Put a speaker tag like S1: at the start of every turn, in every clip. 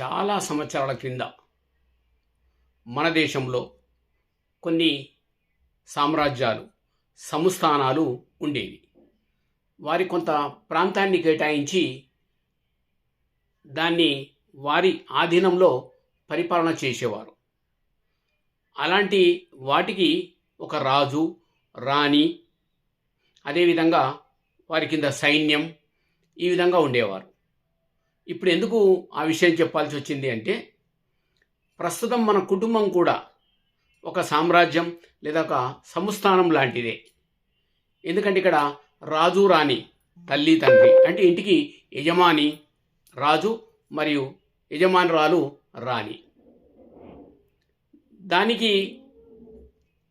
S1: చాలా సంవత్సరాల క్రింద మన దేశంలో కొన్ని సామ్రాజ్యాలు సంస్థానాలు ఉండేవి. వారి కొంత ప్రాంతాన్ని కేటాయించి దాన్ని వారి ఆధీనంలో పరిపాలన చేసేవారు. అలాంటి వాటికి ఒక రాజు రాణి అదేవిధంగా వారి కింద సైన్యం ఈ విధంగా ఉండేవారు. ఇప్పుడు ఎందుకు ఆ విషయం చెప్పాల్సి వచ్చింది అంటే ప్రస్తుతం మన కుటుంబం కూడా ఒక సామ్రాజ్యం లేదా ఒక సంస్థానం లాంటిదే. ఎందుకంటే ఇక్కడ రాజు రాణి తల్లి తండ్రి అంటే ఇంటికి యజమాని రాజు మరియు యజమానురాలు రాణి. దానికి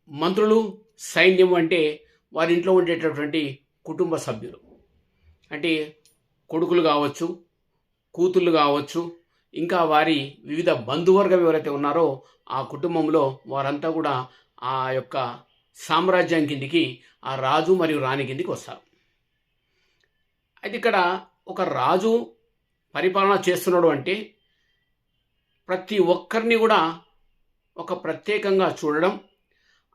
S1: మంత్రులు సైన్యం అంటే వారి ఇంట్లో ఉండేటటువంటి కుటుంబ సభ్యులు. అంటే కొడుకులు కావచ్చు కూతుళ్ళు కావచ్చు ఇంకా వారి వివిధ బంధువర్గం ఎవరైతే ఉన్నారో ఆ కుటుంబంలో వారంతా కూడా ఆ యొక్క సామ్రాజ్యం కిందికి ఆ రాజు మరియు రాణి కిందికి వస్తారు. అయితే ఇక్కడ ఒక రాజు పరిపాలన చేస్తున్నాడు అంటే ప్రతి ఒక్కరిని కూడా ఒక ప్రత్యేకంగా చూడడం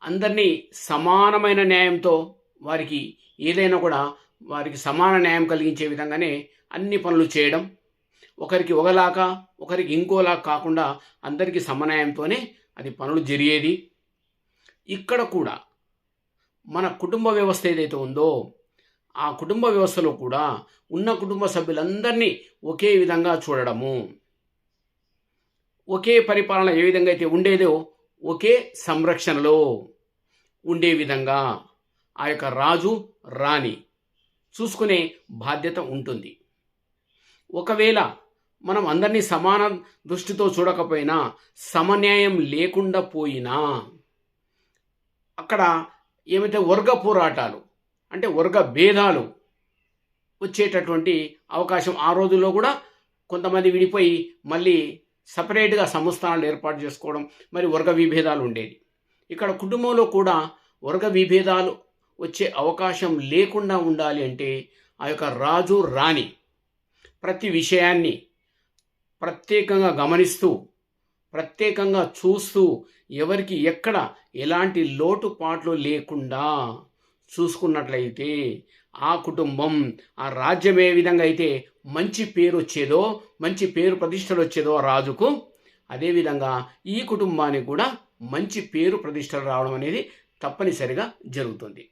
S1: అందరినీ సమానమైన న్యాయంతో వారికి ఏదైనా కూడా వారికి సమాన న్యాయం కలిగించే విధంగానే అన్ని పనులు చేయడం ఒకరికి ఒకలాగా ఒకరికి ఇంకోలా కాకుండా అందరికీ సమన్వయంతోనే అది పనులు జరిగేది. ఇక్కడ కూడా మన కుటుంబ వ్యవస్థ ఏదైతే ఉందో ఆ కుటుంబ వ్యవస్థలో కూడా ఉన్న కుటుంబ సభ్యులందరినీ ఒకే విధంగా చూడడము ఒకే పరిపాలన ఏ విధంగా అయితే ఉండేదో ఒకే సంరక్షణలో ఉండే విధంగా ఆ యొక్క రాజు రాణి చూసుకునే బాధ్యత ఉంటుంది. ఒకవేళ మనం అందరినీ సమాన దృష్టితో చూడకపోయినా సమన్యాయం లేకుండా పోయినా అక్కడ ఏమైతే వర్గ పోరాటాలు అంటే వర్గ భేదాలు వచ్చేటటువంటి అవకాశం ఆ రోజుల్లో కూడా కొంతమంది విడిపోయి మళ్ళీ సపరేట్గా సంస్థానాలు ఏర్పాటు చేసుకోవడం మరి వర్గ విభేదాలు ఉండేది. ఇక్కడ కుటుంబంలో కూడా వర్గ విభేదాలు వచ్చే అవకాశం లేకుండా ఉండాలి అంటే ఆ యొక్క రాజు రాణి ప్రతి విషయాన్ని ప్రత్యేకంగా గమనిస్తూ ప్రత్యేకంగా చూస్తూ ఎవరికి ఎక్కడ ఎలాంటి లోటుపాట్లు లేకుండా చూసుకున్నట్లయితే ఆ కుటుంబం ఆ రాజ్యం ఏ విధంగా అయితే మంచి పేరు వచ్చేదో మంచి పేరు ప్రతిష్టలు వచ్చేదో రాజుకు అదేవిధంగా ఈ కుటుంబానికి కూడా మంచి పేరు ప్రతిష్టలు రావడం అనేది తప్పనిసరిగా జరుగుతుంది.